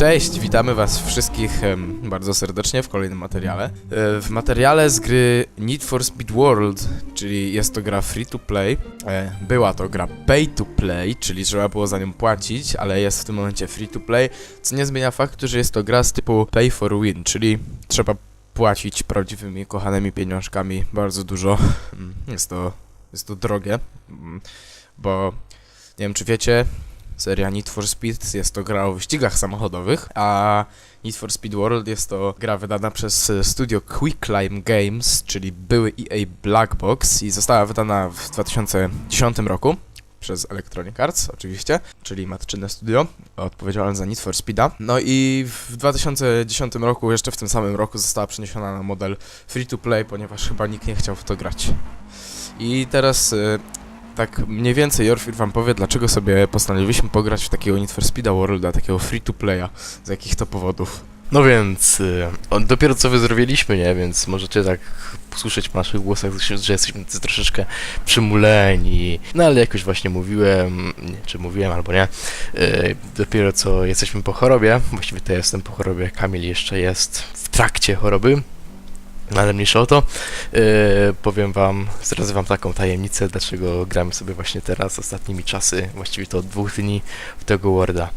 Cześć, witamy was wszystkich bardzo serdecznie w kolejnym materiale. E, w materiale z gry Need for Speed World, czyli jest to gra free to play. E, była to gra pay to play, czyli trzeba było za nią płacić, ale jest w tym momencie free to play, co nie zmienia faktu, że jest to gra z typu pay for win, czyli trzeba płacić prawdziwymi, kochanymi pieniążkami bardzo dużo. Mm, Jest to, jest to drogie, mm, bo nie wiem czy wiecie, Seria Need for Speed jest to gra o wyścigach samochodowych, a Need for Speed World jest to gra wydana przez e, studio Quicklime Games, czyli były EA Black Box i została wydana w 2010 roku przez Electronic Arts oczywiście, czyli matczyne studio odpowiedzialne za Need for Speeda. No i w 2010 roku, jeszcze w tym samym roku została przeniesiona na model free to play, ponieważ chyba nikt nie chciał w to grać. I teraz e, tak mniej więcej Jorfir wam powie, dlaczego sobie postanowiliśmy pograć w takiego Need for Speeda Worlda, takiego free to playa, z jakich to powodów. No więc, y, on dopiero co wyzdrowiliśmy, nie? Więc możecie tak słyszeć w naszych głosach, że jesteśmy troszeczkę przymuleni. No ale jakoś właśnie mówiłem, nie, czy mówiłem albo nie, y, dopiero co jesteśmy po chorobie, właściwie to jestem po chorobie, Kamil jeszcze jest w trakcie choroby. No ale mniejsza o to, yy, powiem wam, zdradzę wam taką tajemnicę, dlaczego gramy sobie właśnie teraz, ostatnimi czasy, właściwie to od dwóch dni w tego Worda.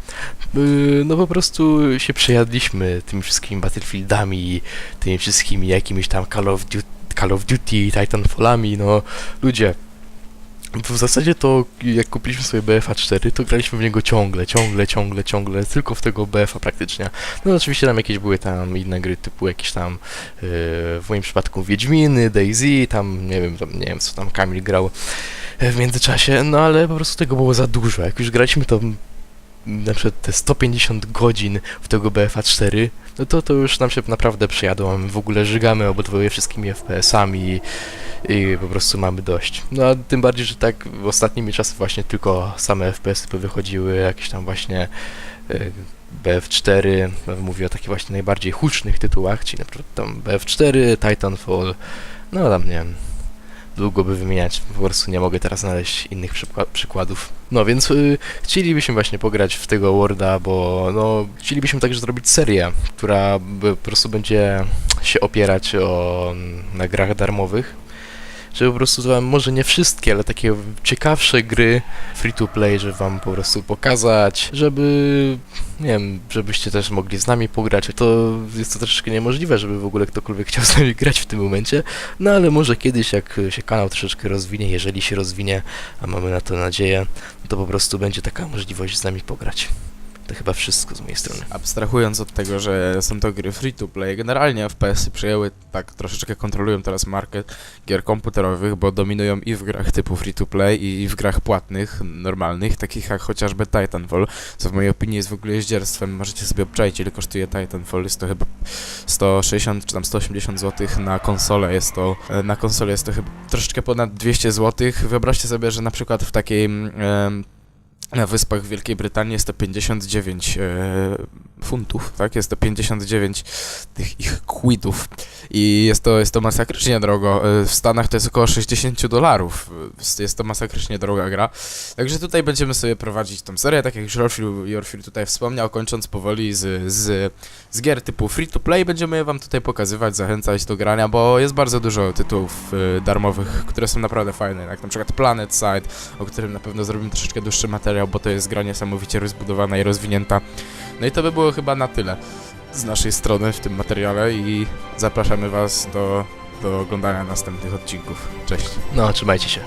Yy, no po prostu się przejadliśmy tymi wszystkimi Battlefieldami, tymi wszystkimi jakimiś tam Call of Duty, Call of Duty Titanfallami, no ludzie. W zasadzie to jak kupiliśmy sobie BFA 4, to graliśmy w niego ciągle, ciągle, ciągle, ciągle, tylko w tego BFA praktycznie. No oczywiście tam jakieś były tam inne gry typu jakieś tam yy, w moim przypadku Wiedźminy, Daisy, tam nie wiem, tam, nie wiem co tam Kamil grał e, w międzyczasie, no ale po prostu tego było za dużo. Jak już graliśmy to na przykład te 150 godzin w tego BFA 4, no to to już nam się naprawdę przejadło. My w ogóle żygamy obydwoje wszystkimi FPS-ami i po prostu mamy dość. No a tym bardziej, że tak w ostatnimi czasy właśnie tylko same FPS-y wychodziły, jakieś tam właśnie y, BF4, no, mówię o takich właśnie najbardziej hucznych tytułach, czyli na przykład tam BF4, Titanfall, no tam nie wiem, długo by wymieniać, po prostu nie mogę teraz znaleźć innych przykła- przykładów. No więc y, chcielibyśmy właśnie pograć w tego Worda, bo no chcielibyśmy także zrobić serię, która po prostu będzie się opierać o na grach darmowych, żeby po prostu wam, może nie wszystkie, ale takie ciekawsze gry free to play, żeby wam po prostu pokazać, żeby nie wiem, żebyście też mogli z nami pograć. To jest to troszeczkę niemożliwe, żeby w ogóle ktokolwiek chciał z nami grać w tym momencie, no ale może kiedyś, jak się kanał troszeczkę rozwinie, jeżeli się rozwinie, a mamy na to nadzieję, to po prostu będzie taka możliwość z nami pograć. To chyba wszystko z mojej strony. Abstrahując od tego, że są to gry free to play, generalnie FPS-y przejęły, tak troszeczkę kontrolują teraz market gier komputerowych, bo dominują i w grach typu free to play i w grach płatnych, normalnych, takich jak chociażby Titanfall, co w mojej opinii jest w ogóle jeździerstwem, możecie sobie obczaić ile kosztuje Titanfall, jest to chyba 160 czy tam 180 zł na konsolę. Jest to, e, na konsolę jest to chyba troszeczkę ponad 200 zł, wyobraźcie sobie, że na przykład w takiej na wyspach w Wielkiej Brytanii jest to 59 e, funtów, tak? Jest to 59 tych ich quidów i jest to, jest to masakrycznie drogo. E, W Stanach to jest około 60 dolarów. E, Jest to masakrycznie droga gra. Także tutaj będziemy sobie prowadzić tą serię, tak jak już Jorfil, tutaj wspomniał, kończąc powoli z, z, z gier typu free to play, będziemy je wam tutaj pokazywać, zachęcać do grania, bo jest bardzo dużo tytułów e, darmowych, które są naprawdę fajne, jak na przykład Planet Side, o którym na pewno zrobimy troszeczkę dłuższy materiał, bo to jest gra niesamowicie rozbudowana i rozwinięta. No i to by było chyba na tyle z naszej strony w tym materiale i zapraszamy Was do, do oglądania następnych odcinków. Cześć! No, trzymajcie się.